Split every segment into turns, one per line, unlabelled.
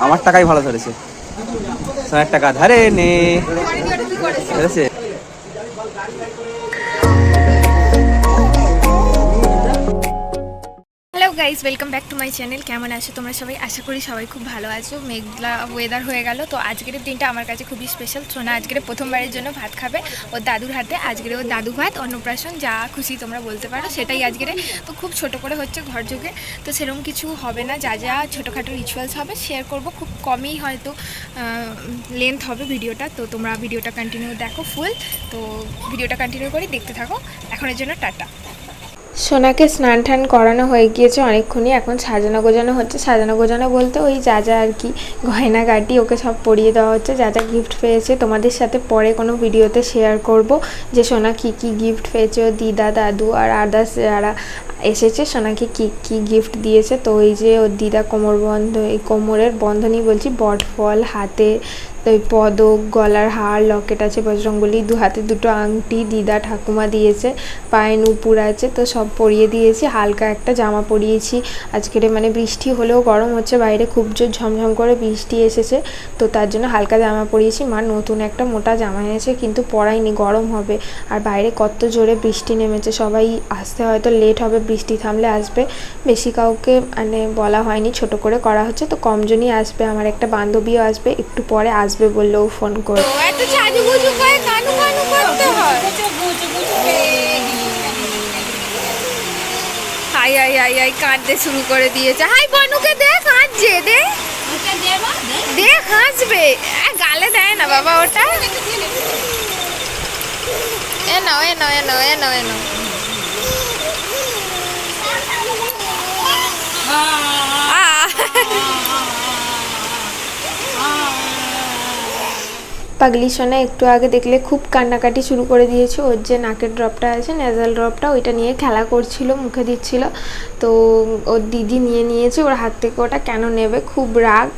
আমার টাকাই ভালো ধরেছে। সোনার টাকা ধরে নে। ধরেছে?
Guys welcome back to my channel কেমন আছো তোমরা সবাই? আশা করি সবাই খুব ভালো আছো। মেঘলা ওয়েদার হয়ে গেল, তো আজকের দিনটা আমার কাছে খুবই স্পেশাল সোনা আজকের প্রথমবারের জন্য ভাত খাবে ওর দাদুর হাতে। আজকের ওর দাদু ভাত, অন্নপ্রাশন, যা খুশি তোমরা বলতে পারো, সেটাই আজকের। তো খুব ছোট করে হচ্ছে ঘর যুগে তো সেরকম কিছু হবে না, যা যা ছোটোখাটো রিচুয়ালস হবে শেয়ার করব। খুব কমই হয়তো লেন্থ হবে ভিডিওটা। তো তোমরা ভিডিওটা কন্টিনিউ দেখো ফুল তো ভিডিওটা কন্টিনিউ করি দেখতে থাকো। এখনের জন্য টাটা। সোনাকে স্নান টান করানো হয়ে গিয়েছে অনেকক্ষণই, এখন সাজানো গোজানো হচ্ছে। সাজানো গোজানো বলতে ওই যা যা আর কি গয়না গাটি ওকে সব পরিয়ে দেওয়া হচ্ছে, যা যা গিফট পেয়েছে। তোমাদের সাথে পরে কোনো ভিডিওতে শেয়ার করব যে সোনা কী কী গিফট পেয়েছে, ও দিদা, দাদু আর আদার্স যারা এসেছে, সোনাকে কী কী গিফট দিয়েছে। তো ওই যে ওর দিদা কোমর বন্ধ এই কোমরের বন্ধনই বলছি, বটফল, হাতে তো ওই পদক, গলার হার, লকেট আছে বজরঙ্গলি দু হাতে দুটো আংটি, দিদা ঠাকুমা দিয়েছে, পায়ে নুপুর আছে, তো সব পরিয়ে দিয়েছি, হালকা একটা জামা পরিয়েছি। আজকের মানে বৃষ্টি হলেও গরম হচ্ছে, বাইরে খুব জোর ঝমঝম করে বৃষ্টি এসেছে, তো তার জন্য হালকা জামা পরিয়েছি। মা নতুন একটা মোটা জামা এনেছে, কিন্তু পরাইনি, গরম হবে। আর বাইরে কত জোরে বৃষ্টি নেমেছে, সবাই আসতে হয়তো লেট হবে, বৃষ্টি থামলে আসবে। বেশি কাউকে মানে বলা হয়নি, ছোট করে করা হচ্ছে, তো কমজনই আসবে, আমার একটা বান্ধবীও আসবে, একটু পরে আসবে বললেও ফোন করে। হাই হাই হাই হাই, কাঁদতে শুরু করে দিয়েছে। হাই, বনুকে দেখ হাসছে দে। দেখ হাসবে গালে দেয় না বাবা ওটা। এ নাও এ নাও এ নাও পাগলি সোনা একটু আগে দেখলে খুব কান্নাকাটি শুরু করে দিয়েছে। ওর যে নাকের ড্রপটা আছে নেজাল ড্রপটা ওইটা নিয়ে খেলা করছিল, মুখে দিচ্ছিল। তো ওর দিদি নিয়ে নিয়েছে, ওর হাত থেকে ওটা কেন নেবে? খুব রাগ।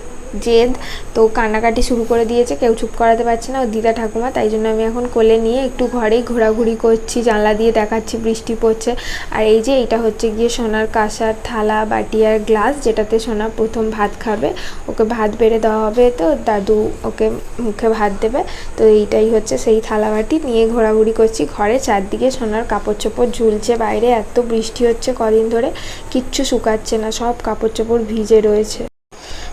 জেদ। তো কান্নাকাটি শুরু করে দিয়েছে, কেউ চুপ করাতে পারছে না। ও দিদা ঠাকুমা, তাই জন্য আমি এখন কোলে নিয়ে একটু ঘরেই ঘোরাঘুরি করছি, জানলা দিয়ে দেখাচ্ছি, বৃষ্টি পড়ছে। আর এই যে, এটা হচ্ছে গিয়ে সোনার কাঁসার থালা, বাটি আর গ্লাস, যেটাতে সোনা প্রথম ভাত খাবে। ওকে ভাত বেড়ে দেওয়া হবে তো, দাদু ওকে মুখে ভাত দেবে। তো এইটাই হচ্ছে সেই থালা, বাটি নিয়ে ঘোরাঘুরি করছি ঘরে। চারদিকে সোনার কাপড় চোপড় ঝুলছে বাইরে, এত বৃষ্টি হচ্ছে কদিন ধরে। কিচ্ছু শুকাচ্ছে না, সব কাপড় চোপড় ভিজে রয়েছে।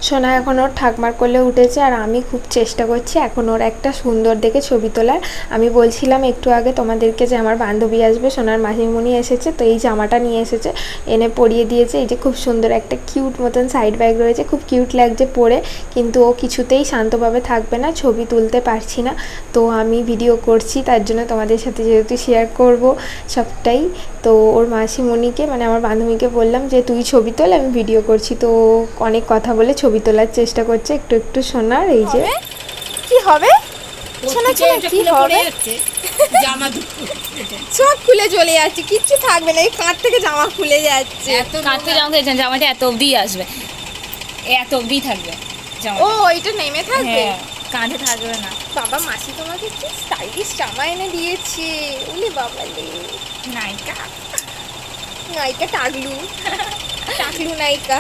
সোনা এখন ওর ঠাকমার কোলে উঠেছে আর আমি খুব চেষ্টা করছি এখন ওর একটা সুন্দর দেখে ছবি তোলার। আমি বলছিলাম একটু আগে তোমাদেরকে যে আমার বান্ধবী আসবে, সোনার মাসিমণি এসেছে, তো এই জামাটা নিয়ে এসেছে। এনে পরিয়ে দিয়েছে, এই যে খুব সুন্দর একটা কিউট মতন সাইড ব্যাগ রয়েছে, খুব কিউট লাগছে পরে, কিন্তু ও কিছুতেই শান্তভাবে থাকবে না, ছবি তুলতে পারছি না। তো আমি ভিডিও করছি, তার জন্য তোমাদের সাথে যেহেতু শেয়ার করব সবটাই, তো ওর মাসিমণিকে মানে আমার বান্ধবীকে বললাম যে, তুই ছবি তোল, আমি ভিডিও করছি। তো অনেক কথা বলে ছবি তোলার চেষ্টা করছে একটু একটু শোনার এই যে। কি হবে? শোনা শোনা কি হবে?
জামা
সব খুলে চলে যাচ্ছে কিচ্ছু থাকবে না এই কাঁধ থেকে জামা খুলে যাচ্ছে।
এত কাঁদতে জামা খেয়েছেন জামাটা এত অবধি আসবে। এ এত অবধি থাকবে
ও এটা নেমে থাকবে?
হ্যাঁ কাঁধে থাকবে না।
বাবা মাসি তোমাকে কি স্টাইলিশ জামা এনে দিয়েছে? উলি বাবা লে
নায়িকা।
নায়িকা টাগলু নায়িকা।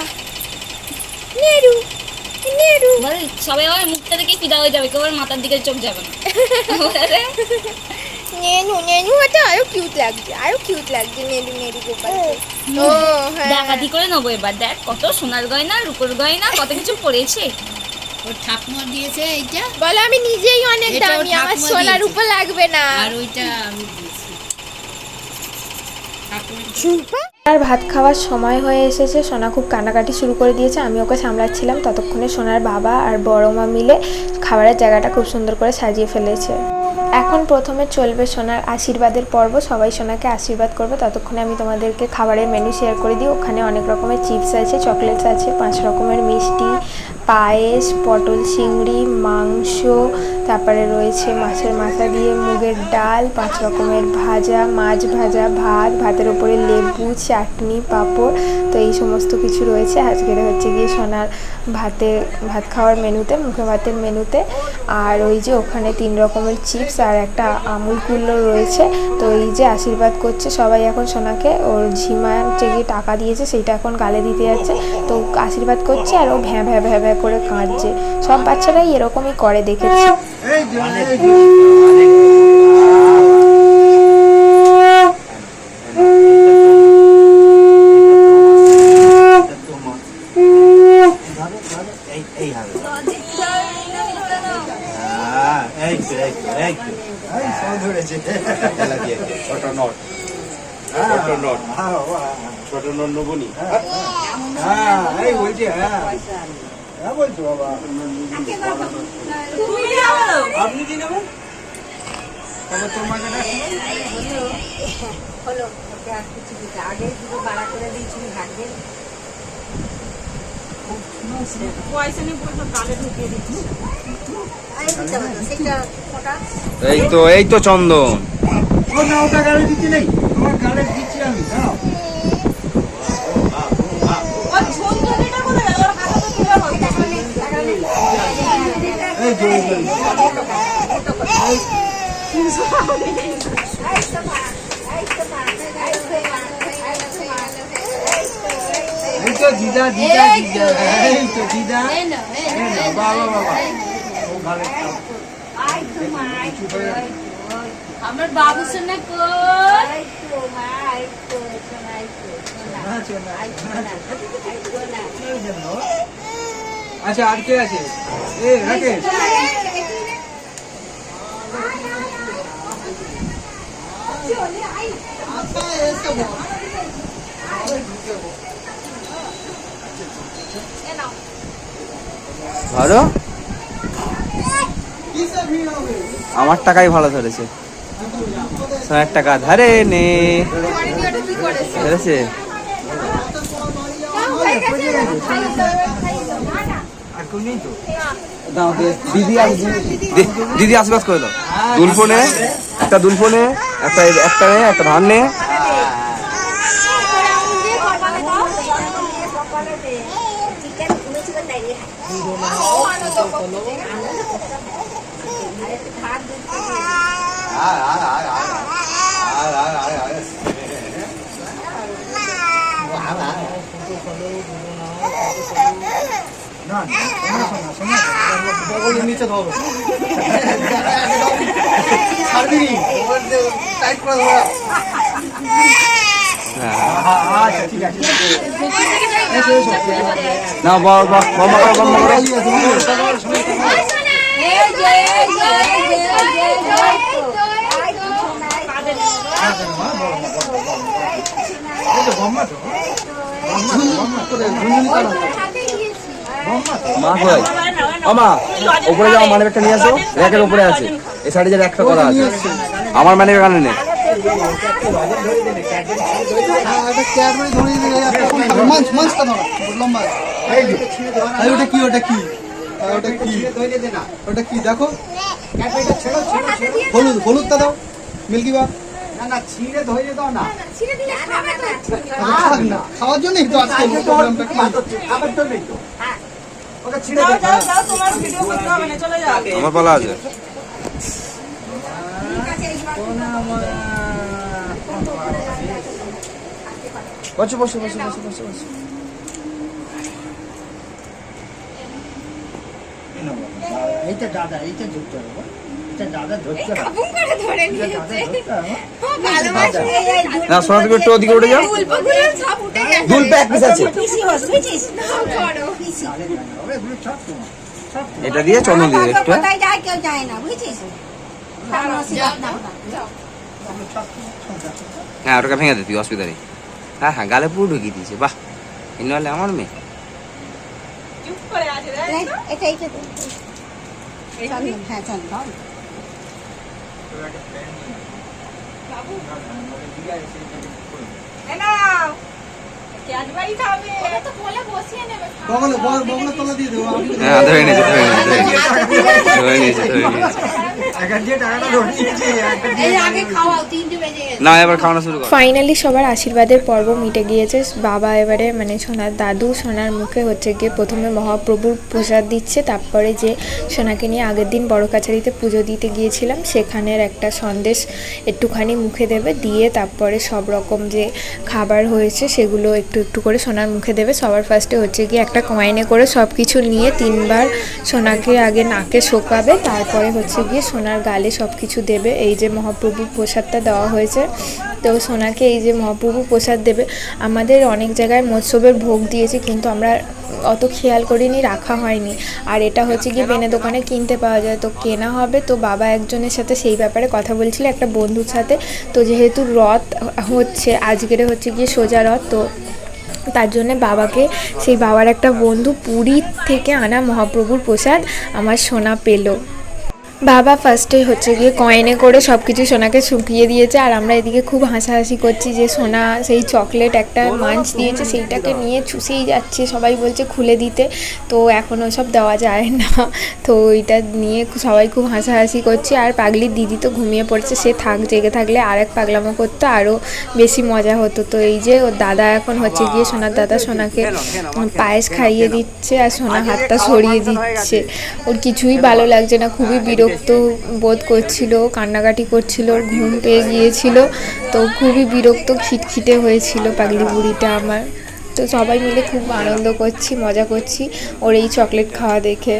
নেরু নেরু
বলে সবাই আমার মুখটা দেখে ফিদা হয়ে যাবে কেউ আর মাথার দিকে চোখ যাবে না।
নেনু নেনু এটা আরও কিউট লাগছে আরও কিউট লাগছে নেনু নেনু গোপাল ও হ্যাঁ।
ডাকাতি করে নেব এবার দেখ কত সোনার গয়না রূপোর গয়না কত কিছু পড়েছে।
ওর ঠাকুমা দিয়েছে এইটা?
বলে আমি নিজেই অনেক দামি আমার সোনার। উপর লাগবে না।
আর ওইটা আমি দিয়েছি।
আর ভাত খাওয়ার সময় হয়ে এসেছে। সোনা খুব কান্নাকাটি শুরু করে দিয়েছে। আমি ওকে সামলাচ্ছিলাম। ততক্ষণে সোনার বাবা আর বড় মা মিলে খাবারের জায়গাটা খুব সুন্দর করে সাজিয়ে ফেলেছে। এখন প্রথমে চলবে সোনার আশীর্বাদের পর্ব। সবাই সোনাকে আশীর্বাদ করবে। ততক্ষণে আমি তোমাদেরকে খাবারের মেনু শেয়ার করে দিই। ওখানে অনেক রকমের চিপস আছে চকলেটস আছে, পাঁচ রকমের মিষ্টি পায়েস, পটল চিংড়ি, মাংস, তারপরে রয়েছে মাছের মাথা দিয়ে মুগের ডাল, পাঁচ রকমের ভাজা, মাছ ভাজা, ভাত, ভাতের ওপরে লেবু, চাটনি, পাঁপড়, তো এই সমস্ত কিছু রয়েছে। আজকের হচ্ছে গিয়ে সোনার ভাতে, ভাত খাওয়ার মেনুতে, মুখে ভাতের মেনুতে। আর ওই যে ওখানে তিন রকমের চিপস আর একটা আমুল কুল্লো রয়েছে। তো এই যে আশীর্বাদ করছে সবাই এখন সোনাকে। ওর ঝিমা যে টাকা দিয়েছে, সেইটা এখন গালে দিতে যাচ্ছে। তো আশীর্বাদ করছে আর ও ভ্যাঁ ভ্যাঁ ভ্যাঁ ভ্যাঁ করে কাঁদছে সব বাচ্চারাই এরকমই করে দেখেছি
ছোট নোট ছোট নোট ছোট নোট নেবনি আপনি কি নেবেন? তবে তোমার
হলো ওকে আর কিছু দিতে আগে দুটো বাড়া করে দিয়েছিলি ভাগ্যে।
এই তো এই তো চন্দন।
এই তো দিদা দিদা দিদা এই তো দিদা
আমার বাবু সোনা কই
আচ্ছা আর কে আছে? এ রাকেশ।
ভালো আমার টাকাই ভালো ধরেছে। সোনার টাকা ধারে নে। ধরেছে? দিদি আশীর্বাদ করে দাও। দুলফোনে একটা দুলফোনে একটা একটা নে একটা ধান নে।
বগলের নিচে ধরো ছাড়বি টাইট করে ধরো
হ্যাঁ।
আচ্ছা ঠিক আছে
না বম্মা করো বম্মা করো
বম্মা তো বম্মা করে ঝুনঝুনি করো
মা কই ও মা উপরে যাও মানে একটা নিয়ে আসো। র্যাকের উপরে আছে। এই সাইডে যে র্যাকটা করা আছে। আমার মানে কানে নে
এটা ক্যাডবেরি ধরিয়ে দিলে একটা মাছ মাছটা ধরো লম্বা এই যে এই ওটা কি ওটা কি ওটা কি ওটা কি দেখো হলুদ হলুদটা দাও মিল্কি বা খাওয়ার জন্যই তো। আজকে প্রোগ্রামটা কি
আমার পালা আছে। বসো বসো বসো বসো বসো বসো।
এইটা দাদা এইটা যুক্ত হবে। এটা এটা
না? সোনা তুমি একটু ওদিকে উঠে যাও। দুল প্যাক পিস আছে। এটা দিয়ে চন্দন দিয়ে একটু হ্যাঁ?
কেউ যায় না বুঝেছিস? তার নসিবত না
হ্যাঁ ওটাকে ভেঙে দে তুই অসুবিধা নেই। হ্যাঁ হ্যাঁ গালে পুরো ঢুকিয়ে দিয়েছে বাহ। নাহলে আমার মেয়ে।
এই, এটা এইটা দে। হ্যাঁ চল। দাও।
ওরা তো কোলে বসিয়ে নেবে
বগলে বগলে বগলে তলা দিয়ে দেবো আমি
হ্যাঁ ধরে নিয়েছে ধরে নিয়েছে ধরে নিয়েছে ধরে নিয়েছে ধরে নিয়েছে
এখন যে টাকাটা ধরে নিয়েছে
আগে খাওয়াও তিনটে বেজে
না এবার খাওয়ানো শুরু কর।
ফাইনালি সবার আশীর্বাদের পর্ব মিটে গিয়েছে। বাবা এবারে মানে সোনার দাদু সোনার মুখে হচ্ছে গিয়ে প্রথমে মহাপ্রভুর প্রসাদ দিচ্ছে। তারপরে যে সোনাকে নিয়ে আগের দিন বড় কাছারিতে পুজো দিতে গিয়েছিলাম সেখানের একটা সন্দেশ একটুখানি মুখে দেবে। দিয়ে তারপরে সব রকম যে খাবার হয়েছে সেগুলো একটু একটু করে সোনার মুখে দেবে। সবার ফার্স্টে হচ্ছে গিয়ে একটা কয়েনে করে সব কিছু নিয়ে তিনবার সোনাকে আগে নাকে শোকাবে। তারপরে হচ্ছে গিয়ে সোনার গালে সব কিছু দেবে। এই যে মহাপ্রভুর প্রসাদটা দেওয়া হয়েছে তো সোনাকে এই যে মহাপ্রভু প্রসাদ দেবে, আমাদের অনেক জায়গায় মৎস্যবের ভোগ দিয়েছে, কিন্তু আমরা অত খেয়াল করিনি, রাখা হয়নি। আর এটা হচ্ছে গিয়ে বেনে দোকানে কিনতে পাওয়া যায়। তো কেনা হবে, তো বাবা একজনের সাথে সেই ব্যাপারে কথা বলছিল, একটা বন্ধুর সাথে। তো যেহেতু রথ হচ্ছে, আজকের হচ্ছে গিয়ে সোজা রথ, তো তার জন্য বাবাকে, সেই বাবার একটা বন্ধু পুরীর থেকে আনা মহাপ্রভুর প্রসাদ আমার সোনা পেল। বাবা ফার্স্টে হচ্ছে গিয়ে কয়েনে করে সব কিছু সোনাকে শুকিয়ে দিয়েছে, আর আমরা এদিকে খুব হাসাহাসি করছি যে সোনা সেই চকলেট একটা মাঞ্চ দিয়েছে, সেইটাকে নিয়ে চুষেই যাচ্ছে, সবাই বলছে খুলে দিতে। তো এখন ওসব দেওয়া যায় না। তো ওইটা নিয়ে সবাই খুব হাসাহাসি করছে, আর পাগলির দিদি তো ঘুমিয়ে পড়ছে, সে থাক, জেগে থাকলে আর এক পাগলামো করতো, আরও বেশি মজা হতো। তো এই যে ওর দাদা এখন হচ্ছে গিয়ে সোনার দাদা সোনাকে পায়েস খাইয়ে দিচ্ছে, আর সোনা হাতটা সরিয়ে দিচ্ছে। ওর কিছুই ভালো লাগছে না, খুবই বিরক্ত বোধ করছিল কান্নাকাটি করছিল ওর ঘুম পেয়ে গিয়েছিল। তো খুবই বিরক্ত খিটখিটে হয়েছিল পাগলি বুড়িটা আমার। তো সবাই মিলে খুব আনন্দ করছি মজা করছি ওর এই চকলেট খাওয়া দেখে।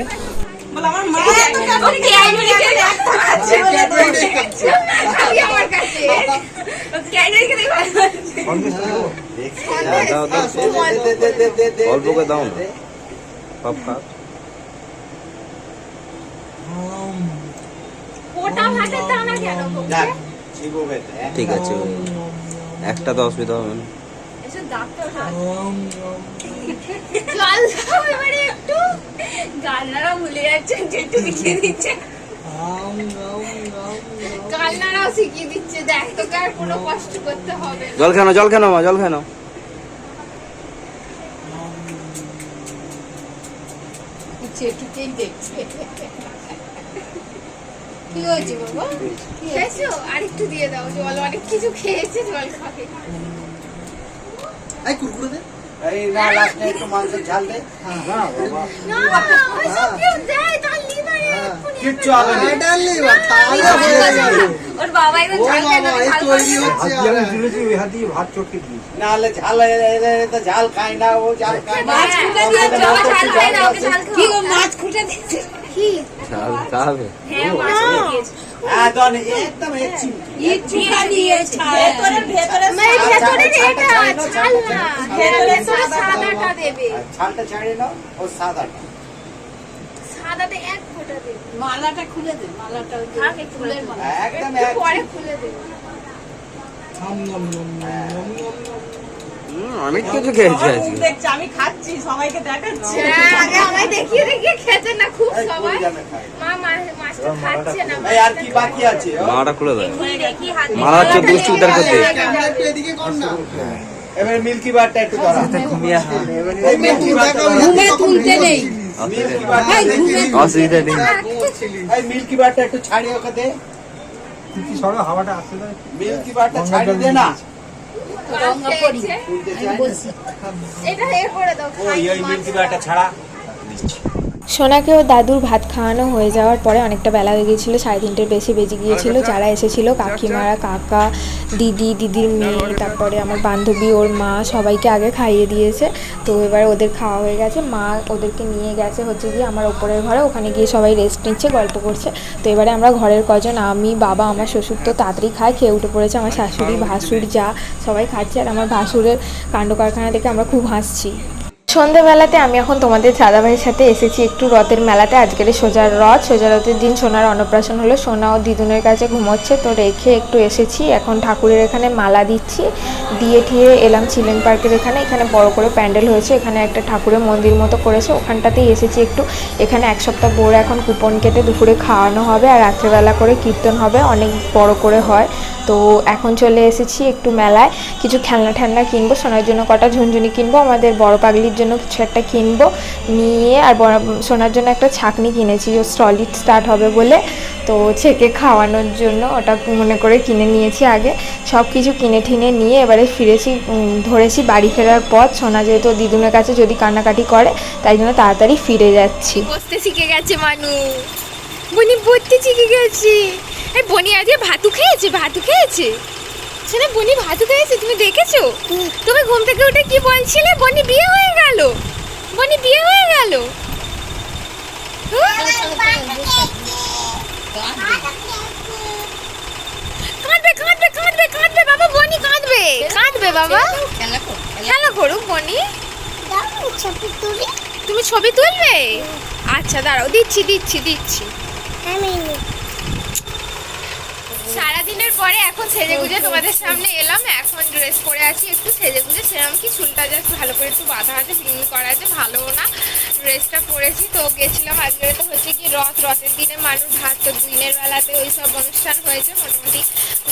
অল্প দাও না। ঠিক আছে একটা তো অসুবিধা হবে না।
জল দাও এবারে ভুলে যাচ্ছে যেটু লিখে দিচ্ছে। গান্নারাও শিখিয়ে দিচ্ছে দেখ তোকে আর কোনো কষ্ট করতে হবে
জল খানো জল খানো মা জল খানো
দেখছে কি হয়েছে বাবা
খেয়েছো? আর একটু দিয়ে দাও জল অনেক কিছু খেয়েছে জল খাবে।
এই কুরকুরে দে।
না
না
ঝাল
বাবা। এই
ঝাল
তৈরি
খায় না।
হচ্ছে
আমি
আবার।
ওই হাত ভাত চটকে দিয়েছি।
নাহলে ঝাল এ তো ঝাল খায় না ও ঝাল খায় না।
মাছ খুঁটে দিয়েছে, ঝাল খায় না, ওকে ঝাল কি গো, মাছ খুঁটে দিয়েছে?
চাল
হ্যাঁ।
হ্যাঁ
মানে
ছালটা ছাড়িয়ে নাও ও সাদাটা
সাদাতে এক ফোঁটা দেবে
মালাটা খুলে দে মালাটা
থাক একটু
মালা
একদম
পরে খুলে দেবে
নম নম নম নম নম
অনেক কিছু খেয়েছি আজকে।
দেখছে আমি খাচ্ছি সবাইকে দেখাচ্ছি।
হ্যাঁ, আগে আমায় দেখিয়ে দেখিয়ে খেতে না খুব সবাই। মা মা- মাছটা খাচ্ছে না
এই আর কি বাকি আছে?
মাটা খুলে
হাত
মারা হচ্ছে দুষ্টু উদ্ধার করতে।
ক্যামেরা একটু এদিকে কর না
এবারে মিল্কি বারটা একটু ধরা মিল্কি বারটা
ঘুমে তুলতে নেই
মিল্কি বারটা
অসুবিধা নেই
মিল্কি বারটা একটু ছাড়িয়ে ওকে দে।
হাওয়াটা আসতে
মিল্কি বারটা ছাড়িয়ে দে না।
সোনাকে ও দাদুর ভাত খাওয়ানো হয়ে যাওয়ার পরে অনেকটা বেলা হয়ে গিয়েছিল, সাড়ে তিনটের বেশি বেজে গিয়েছিল। যারা এসেছিল, কাকিমারা, কাকা দিদি, দিদির মেয়ে, তারপরে আমার বান্ধবী, ওর মা সবাইকে আগে খাইয়ে দিয়েছে। তো এবার ওদের খাওয়া হয়ে গেছে। মা ওদেরকে নিয়ে গেছে হচ্ছে গিয়ে আমার ওপরের ঘরে। ওখানে গিয়ে সবাই রেস্ট নিচ্ছে, গল্প করছে। তো এবারে আমরা ঘরের কজন, আমি, বাবা, আমার শ্বশুর তো তাড়াতাড়ি খায়, খেয়ে উঠে পড়েছে আমার শাশুড়ি, ভাসুর, যা সবাই খাচ্ছে। আর আমার ভাসুরের কাণ্ড কারখানা দেখে আমরা খুব হাসছি। সন্ধ্যেবেলাতে আমি এখন তোমাদের দাদাভাইয়ের সাথে এসেছি একটু রথের মেলাতে। আজকের সোজার রথ, সোজা রথের দিন সোনার অন্নপ্রাশন হলো। সোনা ও দিদুনের কাছে ঘুমোচ্ছে, তো রেখে একটু এসেছি। এখন ঠাকুরের এখানে মালা দিচ্ছি। দিয়ে ঠিয়ে এলাম চিলেন পার্কের এখানে। এখানে বড় করে প্যান্ডেল হয়েছে। এখানে একটা ঠাকুরের মন্দির মতো করেছে। ওখানটাতেই এসেছি একটু। এখানে এক সপ্তাহ পরে এখন কুপন কেটে দুপুরে খাওয়ানো হবে আর রাত্রেবেলা করে কীর্তন হবে। অনেক বড় করে হয়। তো এখন চলে এসেছি একটু মেলায়। কিছু খেলনা ঠেলনা কিনবো, সোনার জন্য কটা ঝুনঝুনি কিনবো। আমাদের বড় পাগলির জন্য কিছু একটা কিনবো। নিয়ে আর সোনার জন্য একটা ছাকনি কিনেছি, ও স্টলিট স্টার্ট হবে বলে। তো
ছেকে খাওয়ানোর জন্য ওটা মনে করে কিনে নিয়েছি আগে। সব কিছু কিনে ঠিনে নিয়ে এবারে ফিরেছি ধরেছি বাড়ি ফেরার পথ। সোনা যেহেতু দিদুনের কাছে যদি কান্নাকাটি করে, তাই জন্য তাড়াতাড়ি ফিরে যাচ্ছি। বসতে শিখে গেছে মানু। বনি, বসতে শিখে গেছে। বনি আজকে ভাতু খেয়েছে ভাতু খেয়েছে? শোনা, বনি ভাতু খেয়েছে, তুমি দেখেছ? তুমি ঘুম থেকে উঠে কি বলছিলে? বনি বিয়ে হয়ে গেল। বনি বিয়ে হয়ে গেল। কাঁদবে কাঁদবে কাঁদবে কাঁদবে, বাবা, বনি কাঁদবে। কাঁদবে, বাবা। খেলা করুক, বনি। তুমি ছবি তুলবে? আচ্ছা দাঁড়াও, দিচ্ছি দিচ্ছি দিচ্ছি। সারাদিনের পরে এখন সেজে গুজে তোমাদের সামনে এলাম এখন ড্রেস পরে আছি একটু সেজে গুজে সেরকম কি চুলটা জাস্ট ভালো করে একটু বাঁধা আছে ফিলিং করা আছে ভালো না। ড্রেসটা পরেছি, তো গেছিলাম আজকে তো হচ্ছে কি রথ, রথের দিনে মানুষ ভাত, তো দিনের বেলাতে ওই সব অনুষ্ঠান হয়েছে, মোটামুটি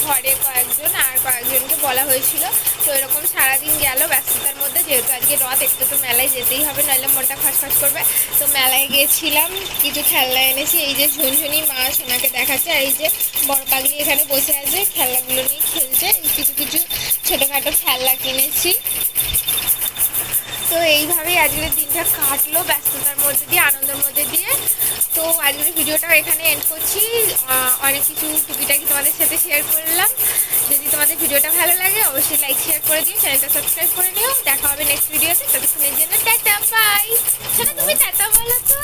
ঘরে কয়েকজন আর কয়েকজনকে বলা হয়েছিল। তো এরকম সারাদিন গেল, ব্যস্ততার মধ্যে, যেহেতু আজকে রথ, একটু তো মেলায় যেতেই হবে নাহলে মনটা খসখস করবে। তো মেলায় গিয়েছিলাম কিছু খেলনা এনেছি, এই যে ঝুনঝুনি মা সোনাকে দেখাচ্ছে এই যে বড় পাগলি এখানে বসে আছে, খেলনাগুলো নিয়ে খেলছে, কিছু কিছু ছোটোখাটো খেলনা কিনেছি। তো এইভাবেই আজকের দিনটা কাটলো ব্যস্ততার মধ্যে দিয়ে, আনন্দের মধ্যে দিয়ে। তো আজকের ভিডিওটাও এখানে এন্ড করছি। অনেক কিছু টুকিটাকি তোমাদের সাথে শেয়ার করলাম। যদি তোমাদের ভিডিওটা ভালো লাগে, অবশ্যই লাইক শেয়ার করে দিও চ্যানেলটা সাবস্ক্রাইব করে নিও। দেখা হবে নেক্সট ভিডিওতে ততক্ষণের জন্য টাটা বাই সেটা তুমি টাটা বলো তো।